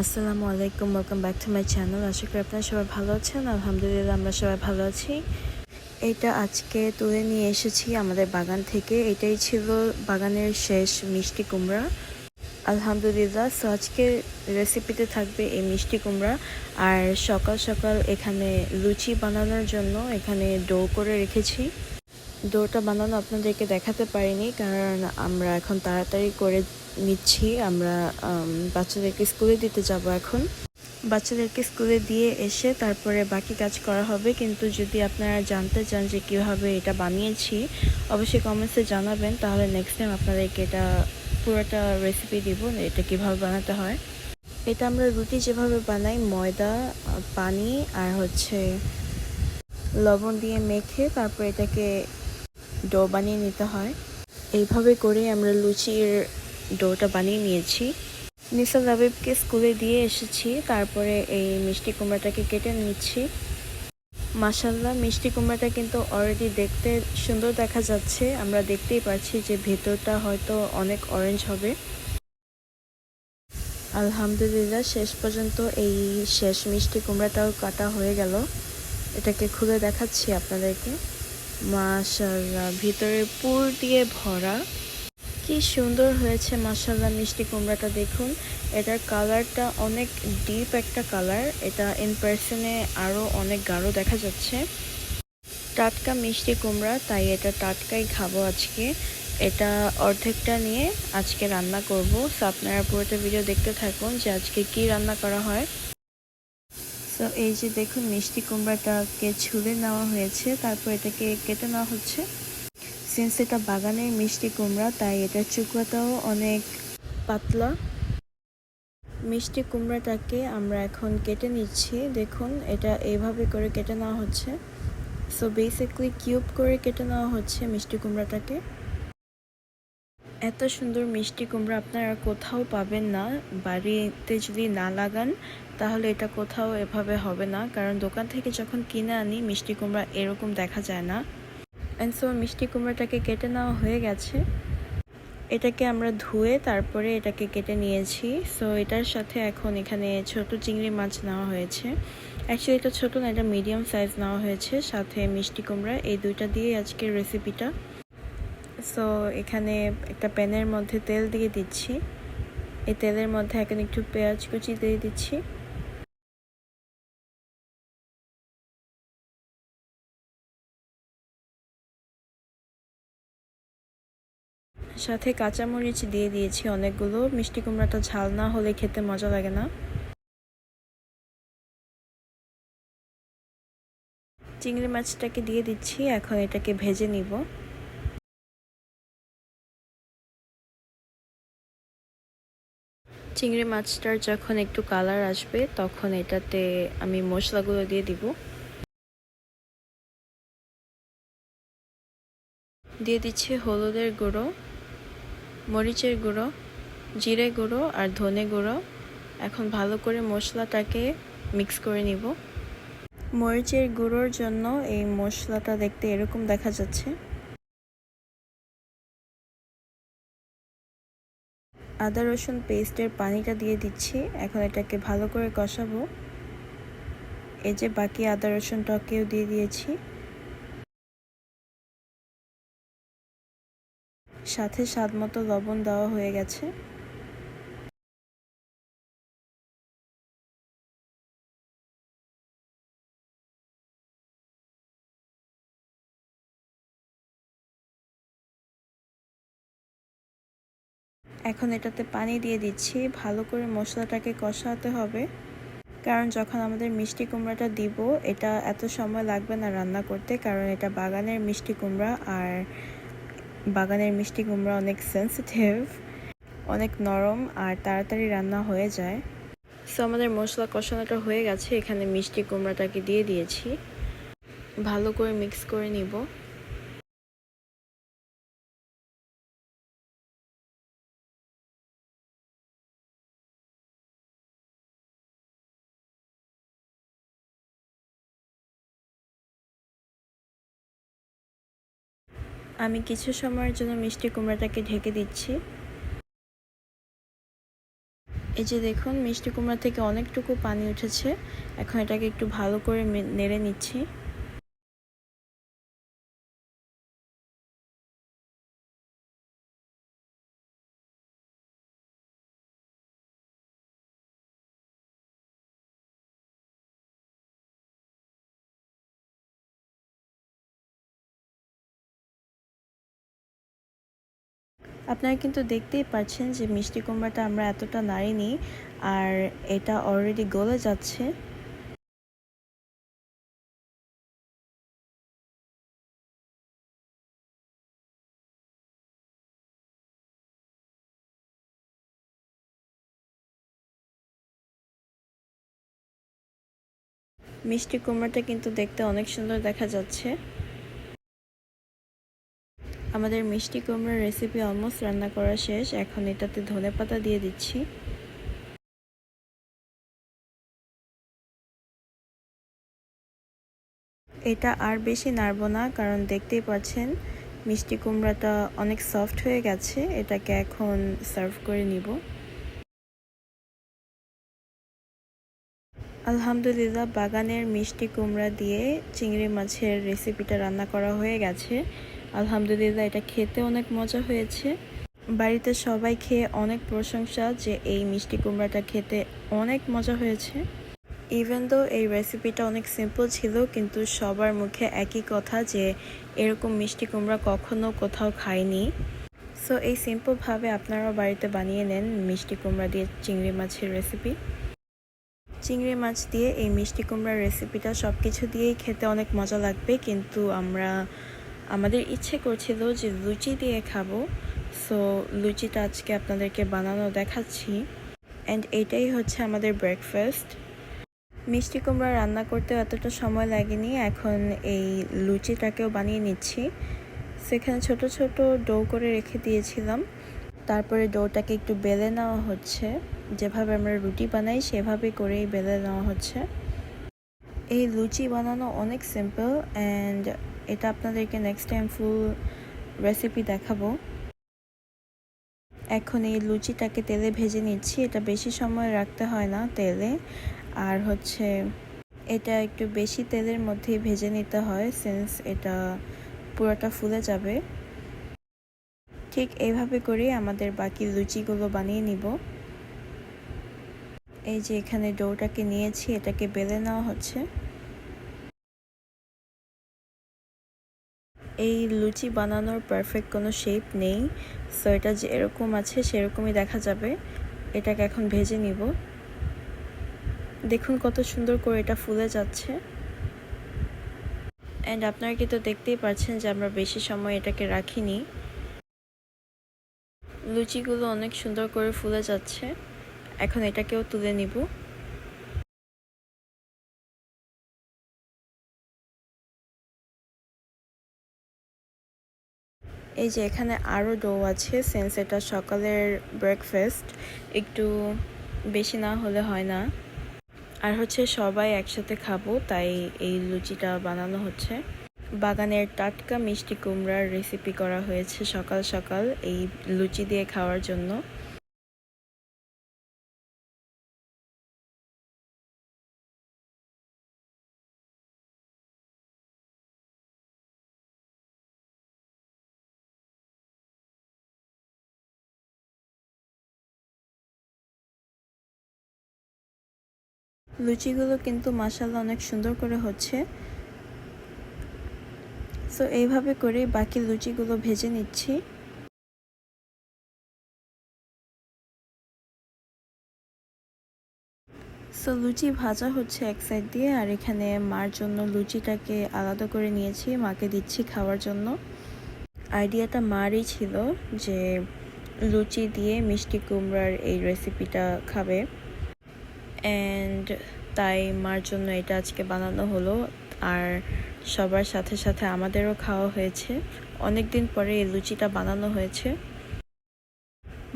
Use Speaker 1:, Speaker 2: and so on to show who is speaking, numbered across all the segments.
Speaker 1: আসসালামু আলাইকুম welcome back to my channel আশা করি আপনারা সবাই ভালো আছেন। আলহামদুলিল্লাহ, আমরা সবাই ভালো আছি। এটা আজকে তুলে নিয়ে এসেছি আমাদের বাগান থেকে। এটাই ছিল বাগানের শেষ মিষ্টি কুমড়া। আলহামদুলিল্লাহ সো আজকে রেসিপিতে থাকবে এই মিষ্টি কুমড়া। আর সকাল সকাল এখানে লুচি বানানোর জন্য এখানে ডো করে রেখেছি। ডোটা বানানো আপনাদেরকে দেখাতে পারিনি, কারণ আমরা এখন তাড়াতাড়ি করে নিচ্ছি। আমরা বাচ্চাদেরকে স্কুলে দিতে যাব এখন। বাচ্চাদেরকে স্কুলে দিয়ে এসে তারপরে বাকি কাজ করা হবে। কিন্তু যদি আপনারা জানতে চান যে কীভাবে এটা বানিয়েছি, অবশ্যই কমেন্টসে জানাবেন। তাহলে নেক্সট টাইম আপনাদেরকে এটা, পুরোটা রেসিপি দিব, এটা কীভাবে বানাতে হয়। এটা আমরা রুটি যেভাবে বানাই, ময়দা, পানি আর হচ্ছে লবণ দিয়ে মেখে তারপর এটাকে ডো বানিয়ে নিতে হয়। এইভাবে করে আমরা লুচির ডোটা বানিয়ে নিয়েছি। নিসা লাবিবকে স্কুলে দিয়ে এসেছি, তারপরে এই মিষ্টি কুমড়াটাকে কেটে নিচ্ছি। মাসাল্লাহ মিষ্টি কুমড়াটা কিন্তু অলরেডি দেখতে সুন্দর দেখা যাচ্ছে। আমরা দেখতেই পাচ্ছি যে ভেতরটা হয়তো অনেক অরেঞ্জ হবে। আলহামদুলিল্লাহ, শেষ পর্যন্ত এই শেষ মিষ্টি কুমড়াটাও কাটা হয়ে গেল। এটাকে খুলে দেখাচ্ছি আপনাদেরকে। মাশাল্লাহ ভিতরে পুর দিয়ে ভরা। কি সুন্দর হয়েছে মাশাল্লাহ মিষ্টি কুমড়াটা দেখুন। এটার কালারটা অনেক ডিপ একটা কালার। এটা ইন পার্সনে আরও অনেক গাঢ় দেখা যাচ্ছে। টাটকা মিষ্টি কুমড়া, তাই এটা টাটকাই খাব আজকে। এটা অর্ধেকটা নিয়ে আজকে রান্না করব। সো আপনারা পুরোটা ভিডিও দেখতে থাকুন যে আজকে কি রান্না করা হয়। সো এই যে দেখুন, মিষ্টি কুমড়াটাকে ছুলে নেওয়া হয়েছে, তারপর এটাকে কেটে নেওয়া হচ্ছে। সিন্স এটা বাগানের মিষ্টি কুমড়া, তাই এটার চুকলাটাও অনেক পাতলা। মিষ্টি কুমড়াটাকে আমরা এখন কেটে নিচ্ছি। দেখুন, এটা এইভাবে করে কেটে নেওয়া হচ্ছে। সো বেসিকলি কিউব করে কেটে নেওয়া হচ্ছে মিষ্টি কুমড়াটাকে। এত সুন্দর মিষ্টি কুমড়া আপনারা কোথাও পাবেন না। বাড়িতে যদি না লাগান, তাহলে এটা কোথাও এভাবে হবে না। কারণ দোকান থেকে যখন কিনে আনি, মিষ্টি কুমড়া এরকম দেখা যায় না। অ্যান্ড সো মিষ্টি কুমড়াটাকে কেটে নেওয়া হয়ে গেছে। এটাকে আমরা ধুয়ে তারপরে এটাকে কেটে নিয়েছি। সো এটার সাথে এখন এখানে ছোট চিংড়ি মাছ নেওয়া হয়েছে। অ্যাকচুয়ালি এটা ছোট না, এটা মিডিয়াম সাইজ নেওয়া হয়েছে। সাথে মিষ্টি কুমড়া, এই দুইটা দিয়ে আজকের রেসিপিটা সো এখানে একটা প্যানের মধ্যে তেল দিয়ে দিচ্ছি। এই তেলের মধ্যে এখন একটু পেঁয়াজ কুচি দিয়ে দিচ্ছি। সাথে কাঁচামরিচ দিয়ে দিয়েছি অনেকগুলো। মিষ্টি কুমড়াটা ঝাল না হলে খেতে মজা লাগে না। চিংড়ি মাছটাকে দিয়ে দিচ্ছি। এখন এটাকে ভেজে নিব। চিংড়ি মাছটার যখন একটু কালার আসবে, তখন এটাতে আমি মশলাগুলো দিয়ে দিব। দিয়ে দিচ্ছি হলুদের গুঁড়ো, মরিচের গুঁড়ো, জিরে গুঁড়ো আর ধনে গুঁড়ো। এখন ভালো করে মশলাটাকে মিক্স করে নিব। মরিচের গুঁড়োর জন্য এই মশলাটা দেখতে এরকম দেখা যাচ্ছে। আদা রসুন পেস্টের পানিটা দিয়ে দিচ্ছি। এখন এটাকে ভালো করে কষাবো। এই যে বাকি আদা রসুনটাকেও দিয়ে দিয়েছি। সাথে স্বাদ মতো লবণ দেওয়া হয়ে গেছে। এখন এটাতে পানি দিয়ে দিচ্ছি। ভালো করে মশলাটাকে কষাতে হবে। কারণ যখন আমাদের মিষ্টি কুমড়াটা দিব, এটা এত সময় লাগবে না রান্না করতে, কারণ এটা বাগানের মিষ্টি কুমড়া আর বাগানের মিষ্টি কুমড়া অনেক সেন্সিটিভ অনেক নরম আর তাড়াতাড়ি রান্না হয়ে যায়। সো আমাদের মশলা কষানোটা হয়ে গেছে। এখানে মিষ্টি কুমড়াটাকে দিয়ে দিয়েছি। ভালো করে মিক্স করে নিব। আমি কিছু সময়ের জন্য মিষ্টি কুমড়াটাকে ঢেকে দিচ্ছি। এই যে দেখুন, মিষ্টি কুমড়া থেকে অনেকটুকু পানি উঠেছে। এখন এটাকে একটু ভালো করে নেড়ে নিচ্ছি। আপনারা কিন্তু দেখতেই পাচ্ছেন যে মিষ্টি কুমড়াটা আমরা এতটা নাড়িনি আর এটা অলরেডি গলে যাচ্ছে। মিষ্টি কুমড়াটা কিন্তু দেখতে অনেক সুন্দর দেখা যাচ্ছে। আমাদের মিষ্টি কুমড়ার রেসিপি অলমোস্ট রান্না করা শেষ। এখন এটাতে ধনে পাতা দিয়ে দিচ্ছি। এটা আর বেশি নাড়ব না, কারণ দেখতেই পাচ্ছেন মিষ্টি কুমড়াটা অনেক সফট হয়ে গেছে। এটাকে এখন সার্ভ করে নিব। আলহামদুলিল্লাহ, বাগানের মিষ্টি কুমড়া দিয়ে চিংড়ি মাছের রেসিপিটা রান্না করা হয়ে গেছে। আলহামদুলিল্লাহ, এটা খেতে অনেক মজা হয়েছে। বাড়িতে সবাই খেয়ে অনেক প্রশংসা যে এই মিষ্টি কুমড়াটা খেতে অনেক মজা হয়েছে। ইভেন তো এই রেসিপিটা অনেক সিম্পল ছিল, কিন্তু সবার মুখে একই কথা যে এরকম মিষ্টি কুমড়া কখনো কোথাও খায়নি সো এই সিম্পলভাবে আপনারাও বাড়িতে বানিয়ে নেন মিষ্টি কুমড়া দিয়ে চিংড়ি মাছের রেসিপি চিংড়ি মাছ দিয়ে এই মিষ্টি কুমড়ার রেসিপিটা সব কিছু দিয়েই খেতে অনেক মজা লাগবে, কিন্তু আমরা আমাদের ইচ্ছে করছিল যে লুচি দিয়ে খাব। সো লুচিটা আজকে আপনাদেরকে বানানো দেখাচ্ছি। অ্যান্ড এইটাই হচ্ছে আমাদের ব্রেকফাস্ট মিষ্টি কুমড়া রান্না করতে এতটা সময় লাগেনি। এখন এই লুচিটাকেও বানিয়ে নিচ্ছি। সেখানে ছোট ছোট ডো করে রেখে দিয়েছিলাম। তারপরে ডোটাকে একটু বেলে নেওয়া হচ্ছে। যেভাবে আমরা রুটি বানাই, সেভাবে করেই বেলে নেওয়া হচ্ছে। এই লুচি বানানো অনেক সিম্পল অ্যান্ড এটা আপনাদেরকে নেক্সট টাইম ফুল রেসিপি দেখাবো। এখন এই লুচিটাকে তেলে ভেজে নিচ্ছি, এটা বেশি সময় রাখতে হয় না তেলে। আর হচ্ছে এটা একটু বেশি তেলের মধ্যেই ভেজে নিতে হয় সিন্স এটা পুরোটা ফুলে যাবে। ঠিক এইভাবে করেই আমাদের বাকি লুচিগুলো বানিয়ে নিব। এই যে এখানে ডোটাকে নিয়েছি, এটাকে বেলে নেওয়া হচ্ছে। এই লুচি বানানোর পারফেক্ট কোনো শেপ নেই। সো এটা যে এরকম আছে, সেরকমই দেখা যাবে। এটাকে এখন ভেজে নিব। দেখুন কত সুন্দর করে এটা ফুলে যাচ্ছে। অ্যান্ড আপনারা কিন্তু দেখতেই পাচ্ছেন যে আমরা বেশি সময় এটাকে রাখিনি। লুচিগুলো অনেক সুন্দর করে ফুলে যাচ্ছে। এখন এটাকেও তুলে নিব। এই যে এখানে আরও ডো আছে। সেন্স এটা সকালের ব্রেকফাস্ট একটু বেশি না হলে হয় না। আর হচ্ছে সবাই একসাথে খাব, তাই এই লুচিটা বানানো হচ্ছে। বাগানের টাটকা মিষ্টি কুমড়ার রেসিপি করা হয়েছে সকাল সকাল এই লুচি দিয়ে খাওয়ার জন্য। লুচিগুলো কিন্তু মাসাল্লা অনেক সুন্দর করে হচ্ছে। সো এইভাবে করে বাকি লুচিগুলো ভেজে নিচ্ছি। সো লুচি ভাজা হচ্ছে এক সাইড দিয়ে, আর এখানে মার জন্য লুচিটাকে আলাদা করে নিয়েছি, মাকে দিচ্ছি খাওয়ার জন্য। আইডিয়াটা মারই ছিল যে লুচি দিয়ে মিষ্টি কুমড়ার এই রেসিপিটা খাবে। অ্যান্ড তাই মার জন্য এটা আজকে বানানো হলো। আর সবার সাথে সাথে আমাদেরও খাওয়া হয়েছে। অনেক দিন পরে এই লুচিটা বানানো হয়েছে।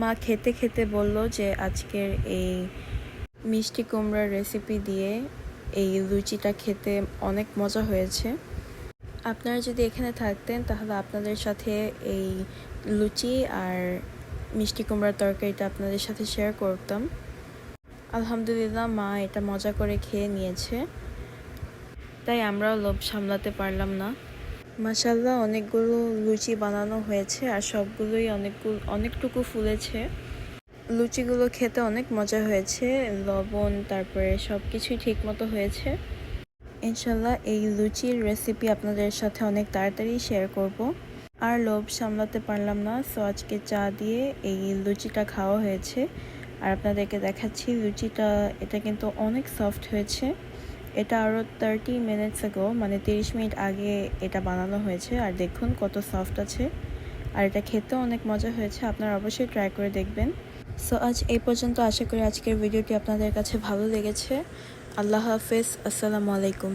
Speaker 1: মা খেতে খেতে বলল যে আজকের এই মিষ্টি কুমড়ার রেসিপি দিয়ে এই লুচিটা খেতে অনেক মজা হয়েছে। আপনারা যদি এখানে থাকতেন তাহলে আপনাদের সাথে এই লুচি আর মিষ্টি কুমড়ার তরকারিটা আপনাদের সাথে শেয়ার করতাম। আলহামদুলিল্লাহ, মা এটা মজা করে খেয়ে নিয়েছে। তাই আমরাও লোভ সামলাতে পারলাম না। মাসাল্লাহ অনেকগুলো লুচি বানানো হয়েছে আর সবগুলোই অনেকগুলো অনেকটুকু ফুলেছে। লুচিগুলো খেতে অনেক মজা হয়েছে, লবণ, তারপরে সব কিছুই ঠিক মতো হয়েছে। ইনশাল্লাহ এই লুচির রেসিপি আপনাদের সাথে অনেক তাড়াতাড়ি শেয়ার করব। আর লোভ সামলাতে পারলাম না সো আজকে চা দিয়ে এই লুচিটা খাওয়া হয়েছে। আর আপনাদেরকে দেখাচ্ছি লুচিটা, এটা কিন্তু অনেক সফট হয়েছে। এটা আরও থার্টি মিনিটস আগো মানে তিরিশ মিনিট আগে এটা বানানো হয়েছে। আর দেখুন কত সফট আছে। আর এটা খেতেও অনেক মজা হয়েছে, আপনারা অবশ্যই ট্রাই করে দেখবেন। সো আজ এই পর্যন্ত আশা করি আজকের ভিডিওটি আপনাদের কাছে ভালো লেগেছে। আল্লাহ হাফেজ, আসসালামু আলাইকুম।